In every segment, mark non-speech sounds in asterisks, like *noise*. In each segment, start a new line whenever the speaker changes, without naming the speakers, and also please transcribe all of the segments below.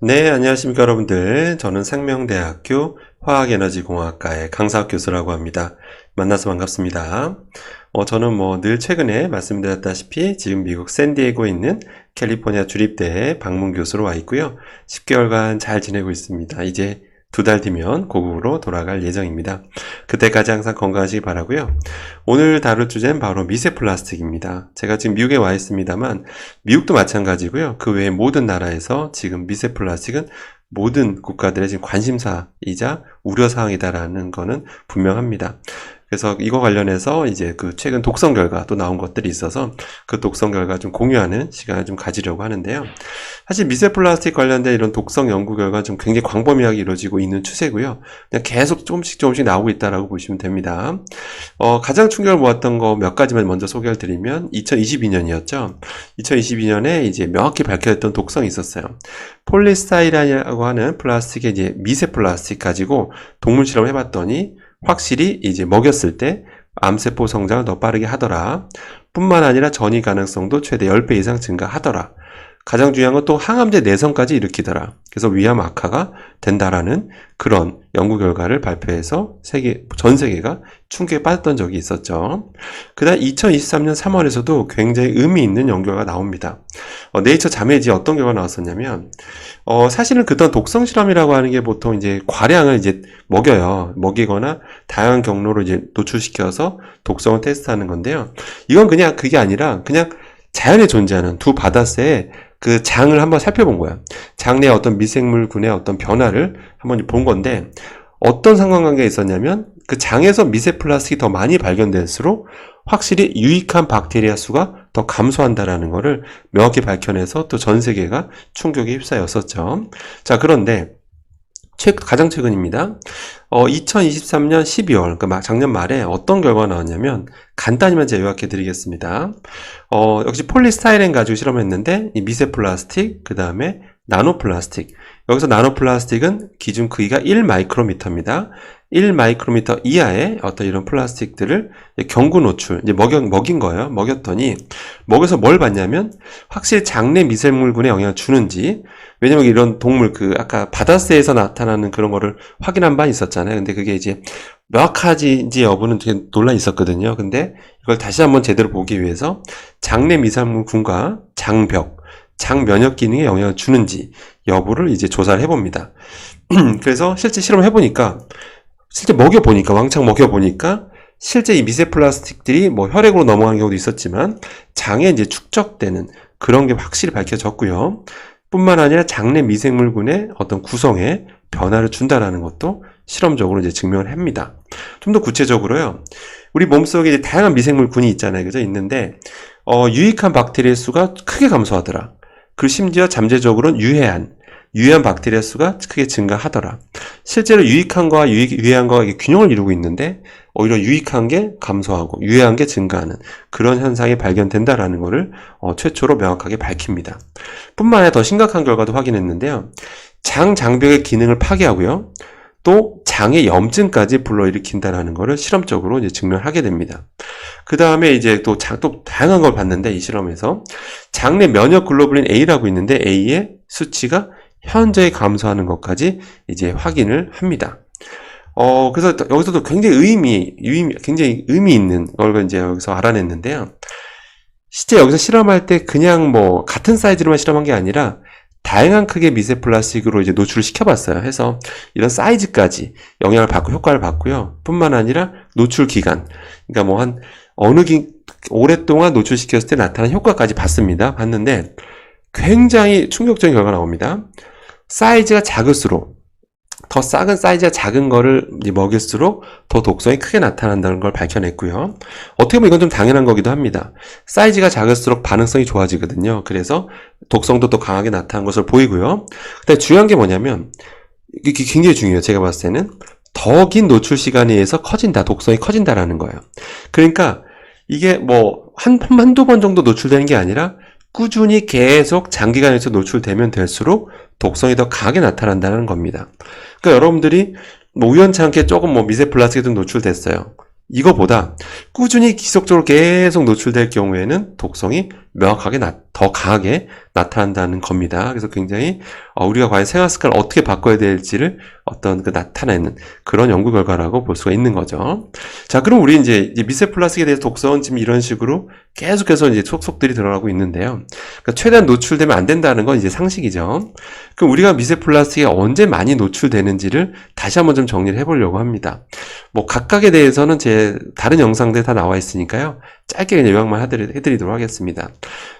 네, 안녕하십니까 여러분들. 저는 생명대학교 화학에너지공학과의 강사학 교수라고 합니다. 만나서 반갑습니다. 어, 저는 뭐 늘 최근에 말씀드렸다시피 지금 미국 샌디에고에 있는 캘리포니아 주립대에 방문 교수로 와 있고요. 10개월간 잘 지내고 있습니다. 이제 두 달 뒤면 고국으로 돌아갈 예정입니다. 그때까지 항상 건강하시기 바라고요. 오늘 다룰 주제는 바로 미세 플라스틱입니다. 제가 지금 미국에 와 있습니다만 미국도 마찬가지고요. 그 외에 모든 나라에서 지금 미세 플라스틱은 모든 국가들의 지금 관심사이자 우려사항이다라는 거는 분명합니다. 그래서 이거 관련해서 이제 그 최근 독성 결과 또 나온 것들이 있어서 그 독성 결과 좀 공유하는 시간을 좀 가지려고 하는데요. 사실 미세 플라스틱 관련된 이런 독성 연구 결과 좀 굉장히 광범위하게 이루어지고 있는 추세고요. 그냥 계속 조금씩 조금씩 나오고 있다라고 보시면 됩니다. 어, 가장 충격을 모았던 거 몇 가지만 먼저 소개를 드리면 2022년이었죠. 2022년에 이제 명확히 밝혀졌던 독성이 있었어요. 폴리스타이란이라고 하는 플라스틱의 이제 미세 플라스틱 가지고 동물 실험을 해봤더니 확실히 이제 먹였을 때 암세포 성장을 더 빠르게 하더라. 뿐만 아니라 전이 가능성도 최대 10배 이상 증가하더라. 가장 중요한 건 또 항암제 내성까지 일으키더라. 그래서 위암 악화가 된다라는 그런 연구 결과를 발표해서 세계, 전 세계가 충격에 빠졌던 적이 있었죠. 그 다음 2023년 3월에서도 굉장히 의미 있는 연구가 나옵니다. 어, 네이처 자매지에 어떤 결과가 나왔었냐면, 어, 사실은 그동안 독성 실험이라고 하는 게 보통 이제 과량을 이제 먹여요. 먹이거나 다양한 경로로 이제 노출시켜서 독성을 테스트하는 건데요. 이건 그냥 그게 아니라 그냥 자연에 존재하는 두 바다새의 그 장을 한번 살펴본 거야. 장 내에 어떤 미생물군의 어떤 변화를 한번 본 건데 어떤 상관관계가 있었냐면 그 장에서 미세 플라스틱이 더 많이 발견될수록 확실히 유익한 박테리아 수가 더 감소한다라는 것을 명확히 밝혀내서 또 전 세계가 충격에 휩싸였었죠. 자, 그런데 최, 가장 최근입니다. 어, 2023년 12월, 그러니까 막 작년 말에 어떤 결과가 나왔냐면 간단히만 제가 요약해 드리겠습니다. 어, 역시 폴리스타이렌 가지고 실험했는데 이 미세 플라스틱, 그 다음에 나노 플라스틱. 여기서 나노 플라스틱은 기준 크기가 1 마이크로미터입니다. 1 마이크로미터 이하의 어떤 이런 플라스틱들을 경구 노출, 이제 먹여, 먹인 거예요. 먹였더니, 먹여서 뭘 봤냐면, 확실히 장내 미생물군에 영향을 주는지, 왜냐면 이런 동물, 그, 아까 바다새에서 나타나는 그런 거를 확인한 바 있었잖아요. 근데 그게 이제 명확하지 여부는 되게 논란이 있었거든요. 근데 이걸 다시 한번 제대로 보기 위해서 장내 미생물군과 장벽, 장 면역 기능에 영향을 주는지 여부를 이제 조사를 해봅니다. *clears throat* 그래서 실제 실험을 해보니까 실제 먹여보니까, 왕창 먹여보니까, 실제 이 미세 플라스틱들이 뭐 혈액으로 넘어가는 경우도 있었지만, 장에 이제 축적되는 그런 게 확실히 밝혀졌고요. 뿐만 아니라 장내 미생물군의 어떤 구성에 변화를 준다라는 것도 실험적으로 이제 증명을 합니다. 좀 더 구체적으로요. 우리 몸속에 이제 다양한 미생물군이 있잖아요. 그죠? 있는데, 어, 유익한 박테리아 수가 크게 감소하더라. 그 심지어 잠재적으로는 유해한, 유해한 박테리아 수가 크게 증가하더라. 실제로 유익한 거와 유해 한 거가 이게 균형을 이루고 있는데 오히려 유익한 게 감소하고 유해한 게 증가하는 그런 현상이 발견된다라는 것을 어, 최초로 명확하게 밝힙니다. 뿐만 아니라 더 심각한 결과도 확인했는데요. 장 장벽의 기능을 파괴하고요. 또 장의 염증까지 불러일으킨다라는 것을 실험적으로 이제 증명하게 됩니다. 그 다음에 이제 또, 장, 또 다양한 걸 봤는데 이 실험에서 장내 면역 글로불린 A라고 있는데 A의 수치가 현저히 감소하는 것까지 이제 확인을 합니다. 어, 그래서 여기서도 굉장히 의미, 의미, 굉장히 의미 있는 걸 이제 여기서 알아냈는데요. 실제 여기서 실험할 때 그냥 뭐 같은 사이즈로만 실험한 게 아니라 다양한 크기의 미세 플라스틱으로 이제 노출을 시켜봤어요. 해서 이런 사이즈까지 영향을 받고 효과를 받고요. 뿐만 아니라 노출 기간. 그러니까 뭐 한 어느 기, 오랫동안 노출시켰을 때 나타난 효과까지 봤습니다. 봤는데 굉장히 충격적인 결과가 나옵니다. 사이즈가 작을수록 더 작은 사이즈가 작은 거를 먹일수록 더 독성이 크게 나타난다는 걸 밝혀냈고요. 어떻게 보면 이건 좀 당연한 거기도 합니다. 사이즈가 작을수록 반응성이 좋아지거든요. 그래서 독성도 더 강하게 나타난 것을 보이고요. 근데 중요한 게 뭐냐면 이게 굉장히 중요해요. 제가 봤을 때는 더 긴 노출 시간에 의해서 커진다. 독성이 커진다라는 거예요. 그러니까 이게 뭐 한, 한두 번 정도 노출되는 게 아니라 꾸준히 계속 장기간에서 노출되면 될수록 독성이 더 강하게 나타난다는 겁니다. 그러니까 여러분들이 뭐 우연치 않게 조금 뭐 미세 플라스틱이 좀 노출됐어요. 이거보다 꾸준히 지속적으로 계속 노출될 경우에는 독성이 명확하게 나- 더 강하게 나타난다는 겁니다. 그래서 굉장히 어, 우리가 과연 생활 습관을 어떻게 바꿔야 될지를 어떤 그 나타내는 그런 연구 결과라고 볼 수가 있는 거죠. 자, 그럼 우리 이제 이 미세 플라스틱에 대해서 독서는 지금 이런 식으로 계속해서 이제 속속들이 들어가고 있는데요. 그러니까 최대한 노출되면 안 된다는 건 이제 상식이죠. 그럼 우리가 미세 플라스틱에 언제 많이 노출되는지를 다시 한번 좀 정리를 해보려고 합니다. 뭐 각각에 대해서는 제 다른 영상들 다 나와 있으니까요. 짧게 요약만 해드리- 해드리 도록 하겠습니다.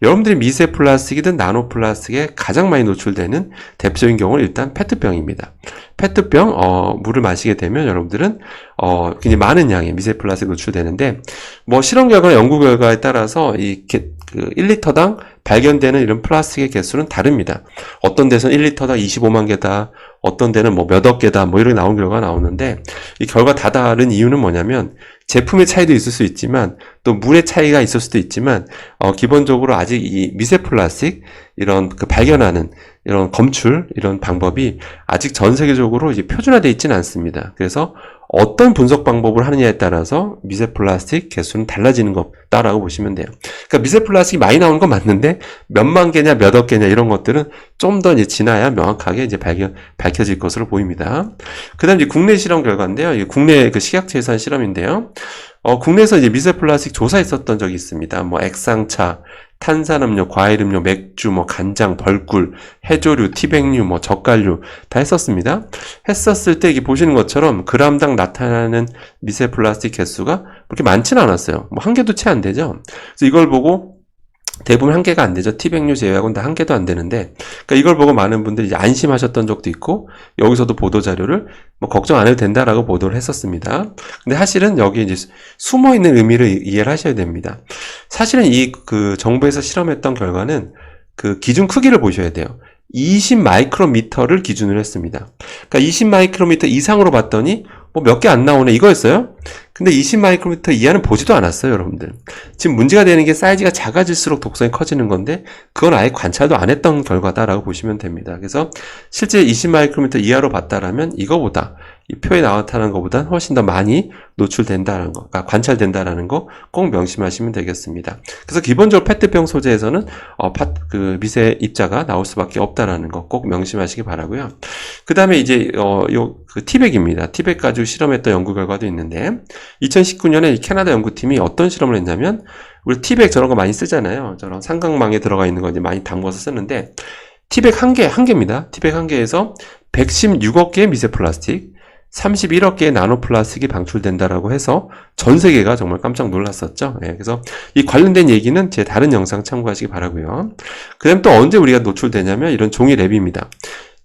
여러분들이 미세 플라스틱이든 나노 플라스틱에 가장 많이 노출되는 대표적인 경우는 일단 페트병입니다. 페트병 어, 물을 마시게 되면 여러분들은 어, 굉장히 많은 양의 미세 플라스틱 노출되는데 뭐 실험 결과나 연구 결과에 따라서 이 개- 그 1리터당 발견되는 이런 플라스틱의 개수는 다릅니다. 어떤 데서는 1리터당 25만 개다, 어떤 데는 뭐 몇억 개다, 뭐 이렇게 나온 결과가 나오는데 이 결과 다 다른 이유는 뭐냐면 제품의 차이도 있을 수 있지만 또 물의 차이가 있을 수도 있지만 어, 기본적으로 아직 이 미세 플라스틱 이런 그 발견하는 이런 검출 이런 방법이 아직 전 세계적으로 이제 표준화되어 있지는 않습니다. 그래서 어떤 분석 방법을 하느냐에 따라서 미세 플라스틱 개수는 달라지는 것다라고 보시면 돼요. 그러니까 미세 플라스틱이 많이 나오는 건 맞는데 몇만 개냐 몇 억 개냐 이런 것들은 좀 더 이제 지나야 명확하게 이제 발견 밝혀질 것으로 보입니다. 그다음 이제 국내 실험 결과인데요. 국내 그 식약처에서 한 실험인데요. 어, 국내에서 이제 미세 플라스틱 조사했었던 적이 있습니다. 뭐 액상차, 탄산음료, 과일음료, 맥주, 뭐 간장, 벌꿀, 해조류, 티백류, 뭐 젓갈류 다 했었습니다. 했었을 때 이게 보시는 것처럼 그람당 나타나는 미세 플라스틱 개수가 그렇게 많지는 않았어요. 뭐 한 개도 채 안 되죠. 그래서 이걸 보고 대부분 한 개가 안 되죠. 티백류 제외하고는 다 한 개도 안 되는데, 그러니까 이걸 보고 많은 분들이 안심하셨던 적도 있고, 여기서도 보도 자료를 뭐 걱정 안 해도 된다라고 보도를 했었습니다. 근데 사실은 여기 이제 숨어 있는 의미를 이- 이해를 하셔야 됩니다. 사실은 이 그 정부에서 실험했던 결과는 그 기준 크기를 보셔야 돼요. 20 마이크로미터를 기준으로 했습니다. 그러니까 20 마이크로미터 이상으로 봤더니 뭐 몇 개 안 나오네 이거였어요. 근데 20 마이크로미터 이하는 보지도 않았어요, 여러분들. 지금 문제가 되는 게 사이즈가 작아질수록 독성이 커지는 건데 그건 아예 관찰도 안 했던 결과다라고 보시면 됩니다. 그래서 실제 20 마이크로미터 이하로 봤다라면 이거보다 이 표에 나타나는 것보다 훨씬 더 많이 노출된다는 거, 그러니까 관찰된다라는 거 꼭 명심하시면 되겠습니다. 그래서 기본적으로 페트병 소재에서는 어, 파, 그 미세 입자가 나올 수밖에 없다라는 거 꼭 명심하시기 바라고요. 그 다음에 이제 어, 요 그 티백입니다. 티백 가지고 실험했던 연구 결과도 있는데 2019년에 이 캐나다 연구팀이 어떤 실험을 했냐면 우리 티백 저런 거 많이 쓰잖아요. 저런 삼각망에 들어가 있는 거 이제 많이 담궈서 쓰는데 티백 한 개, 한 개입니다. 티백 한 개에서 116억 개의 미세 플라스틱, 31억 개의 나노 플라스틱이 방출된다라고 해서 전 세계가 정말 깜짝 놀랐었죠. 예, 그래서 이 관련된 얘기는 제 다른 영상 참고하시기 바라고요. 그다음 또 언제 우리가 노출되냐면 이런 종이 랩입니다.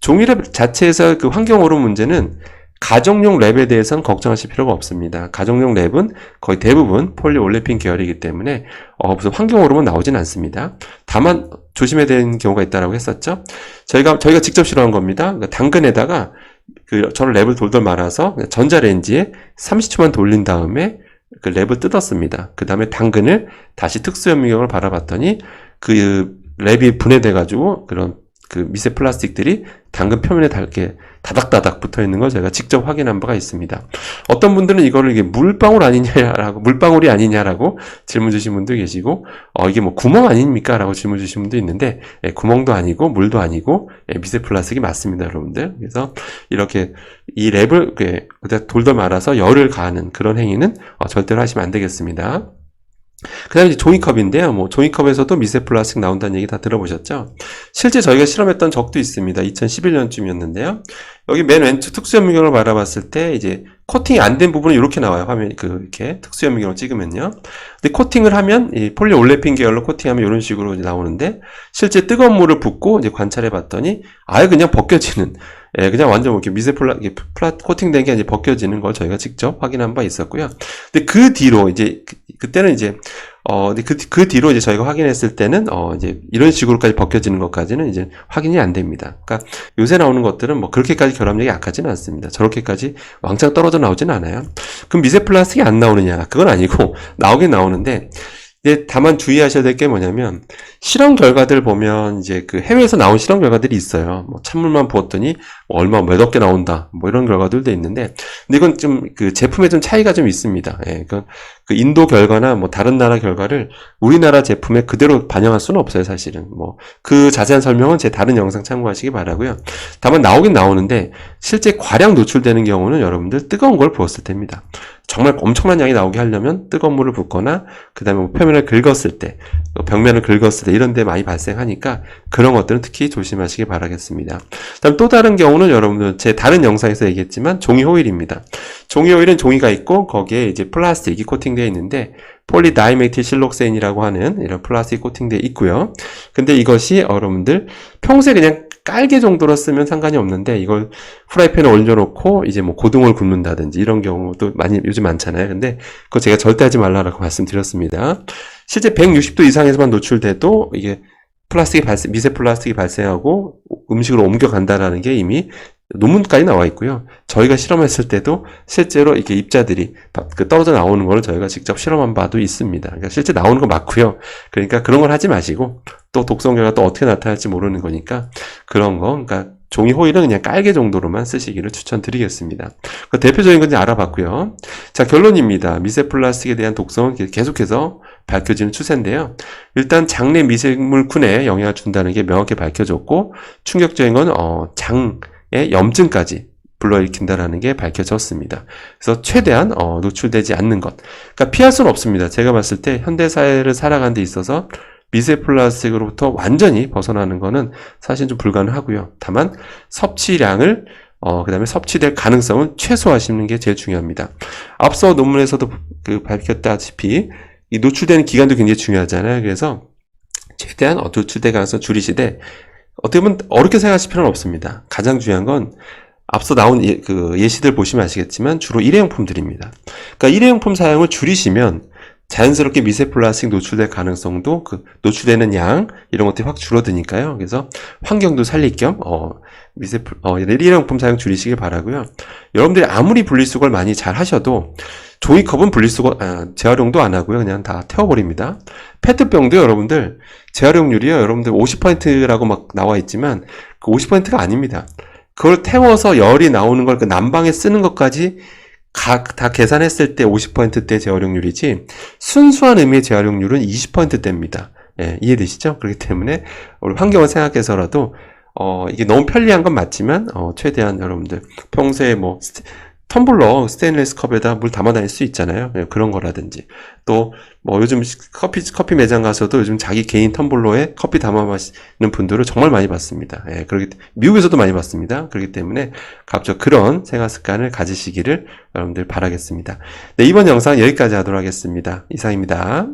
종이 랩 자체에서 그 환경 오염 문제는 가정용 랩에 대해서는 걱정하실 필요가 없습니다. 가정용 랩은 거의 대부분 폴리올레핀 계열이기 때문에 어, 무슨 환경 오염은 나오진 않습니다. 다만 조심해야 되는 경우가 있다라고 했었죠. 저희가 저희가 직접 실험한 겁니다. 그러니까 당근에다가 그 저를 랩을 돌돌 말아서 전자레인지에 30초만 돌린 다음에 그 랩을 뜯었습니다. 그 다음에 당근을 다시 특수현미경을 바라봤더니 그 랩이 분해돼 가지고 그런 그 미세 플라스틱들이 당근 표면에 닳게 다닥다닥 붙어 있는 걸 제가 직접 확인한 바가 있습니다. 어떤 분들은 이거를 이게 물방울 아니냐라고 물방울이 아니냐라고 질문 주신 분도 계시고 어 이게 뭐 구멍 아닙니까? 라고 질문 주신 분도 있는데 예, 구멍도 아니고 물도 아니고 예, 미세 플라스틱이 맞습니다, 여러분들. 그래서 이렇게 이 랩을 어디다 돌돌 말아서 열을 가하는 그런 행위는 어, 절대로 하시면 안 되겠습니다. 그 다음에 종이컵인데요. 뭐, 종이컵에서도 미세 플라스틱 나온다는 얘기 다 들어보셨죠? 실제 저희가 실험했던 적도 있습니다. 2011년쯤이었는데요. 여기 맨 왼쪽 특수현미경을 바라봤을 때, 이제, 코팅이 안 된 부분은 이렇게 나와요. 화면, 그, 이렇게, 특수현미경을 찍으면요. 근데 코팅을 하면, 이 폴리올레핀 계열로 코팅하면 이런 식으로 나오는데, 실제 뜨거운 물을 붓고 이제 관찰해 봤더니, 아예 그냥 벗겨지는, 예, 그냥 완전 이렇게 미세 플라, 플라, 코팅된 게 이제 벗겨지는 걸 저희가 직접 확인한 바 있었고요. 근데 그 뒤로 이제, 그, 때는 이제, 어, 그, 그 뒤로 이제 저희가 확인했을 때는, 어, 이제 이런 식으로까지 벗겨지는 것까지는 이제 확인이 안 됩니다. 그러니까 요새 나오는 것들은 뭐 그렇게까지 결합력이 약하지는 않습니다. 저렇게까지 왕창 떨어져 나오진 않아요. 그럼 미세 플라스틱이 안 나오느냐? 그건 아니고, *laughs* 나오긴 나오는데, 이제 다만 주의하셔야 될 게 뭐냐면 실험 결과들 보면 이제 그 해외에서 나온 실험 결과들이 있어요. 뭐 찬물만 부었더니 뭐 얼마 몇개 나온다. 뭐 이런 결과들도 있는데 근데 이건 좀 그 제품에 좀 차이가 좀 있습니다. 예, 그 인도 결과나 뭐 다른 나라 결과를 우리나라 제품에 그대로 반영할 수는 없어요, 사실은. 뭐 그 자세한 설명은 제 다른 영상 참고하시기 바라고요. 다만 나오긴 나오는데 실제 과량 노출되는 경우는 여러분들 뜨거운 걸 부었을 때입니다. 정말 엄청난 양이 나오게 하려면 뜨거운 물을 붓거나 그다음에 뭐 표면을 긁었을 때 어, 벽면을 긁었을 때 이런 데 많이 발생하니까 그런 것들은 특히 조심하시기 바라겠습니다. 다음 또 다른 경우는 여러분들 제 다른 영상에서 얘기했지만 종이 호일입니다. 종이 호일은 종이가 있고 거기에 이제 플라스틱이 코팅되어 있는데 폴리다이메틸 실록세인이라고 하는 이런 플라스틱 코팅되어 있고요. 근데 이것이 여러분들 평소에 그냥 깔개 정도로 쓰면 상관이 없는데 이걸 후라이팬에 올려놓고 이제 뭐 고등어를 굽는다든지 이런 경우도 많이 요즘 많잖아요. 근데 그거 제가 절대 하지 말라라고 *laughs* 말씀드렸습니다. 실제 160도 이상에서만 노출돼도 이게 플라스틱이 발생, 미세 플라스틱이 발생하고 음식으로 옮겨간다라는 게 이미 논문까지 나와 있고요. 저희가 실험했을 때도 실제로 이렇게 입자들이 바- 그 떨어져 나오는 거를 저희가 직접 실험한 바도 있습니다. 그러니까 실제 나오는 거 맞고요. 그러니까 그런 걸 하지 마시고 또 독성 결과 또 어떻게 나타날지 모르는 거니까 그런 거, 그러니까 종이 호일은 그냥 깔개 정도로만 쓰시기를 추천드리겠습니다. 그 대표적인 건지 알아봤고요. 자, 결론입니다. 미세 플라스틱에 대한 독성은 계속해서 밝혀지는 추세인데요. 일단 장내 미생물군에 영향을 준다는 게 명확히 밝혀졌고 충격적인 건 어, 장의 염증까지 불러일으킨다라는 게 밝혀졌습니다. 그래서 최대한 어, 노출되지 않는 것. 그러니까 피할 수는 없습니다. 제가 봤을 때 현대 사회를 살아가는 데 있어서 미세 플라스틱으로부터 완전히 벗어나는 거는 사실 좀 불가능하고요. 다만 섭취량을 어, 그 다음에 섭취될 가능성은 최소화하시는 게 제일 중요합니다. 앞서 논문에서도 그 밝혔다시피 이 노출되는 기간도 굉장히 중요하잖아요. 그래서 최대한 어, 노출될 가능성 줄이시되 어떻게 보면 어렵게 생각하실 필요는 없습니다. 가장 중요한 건 앞서 나온 예, 그 예시들 보시면 아시겠지만 주로 일회용품들입니다. 그러니까 일회용품 사용을 줄이시면 자연스럽게 미세 플라스틱 노출될 가능성도 그 노출되는 양 이런 것들이 확 줄어드니까요. 그래서 환경도 살릴 겸 어, 미세 플- 어, 일회용품 사용 줄이시길 바라고요. 여러분들이 아무리 분리수거를 많이 잘 하셔도 종이컵은 분리수거 아, 재활용도 안 하고요. 그냥 다 태워버립니다. 페트병도 여러분들 재활용률이요. 여러분들 50%라고 막 나와 있지만 그 50%가 아닙니다. 그걸 태워서 열이 나오는 걸 그 난방에 쓰는 것까지 각 다 계산했을 때 50%대 재활용률이지 순수한 의미의 재활용률은 20%대입니다. 예, 이해되시죠? 그렇기 때문에 우리 환경을 생각해서라도 어, 이게 너무 편리한 건 맞지만 어, 최대한 여러분들 평소에 뭐 스테- 텀블러 스테인리스 컵에다 물 담아 다닐 수 있잖아요. 예, 그런 거라든지 또 뭐 요즘 커피 커피 매장 가서도 요즘 자기 개인 텀블러에 커피 담아 마시는 분들을 정말 많이 봤습니다. 예, 그렇기 때- 미국에서도 많이 봤습니다. 그렇기 때문에 갑자기 그런 생활 습관을 가지시기를 여러분들 바라겠습니다. 네, 이번 영상 여기까지 하도록 하겠습니다. 이상입니다.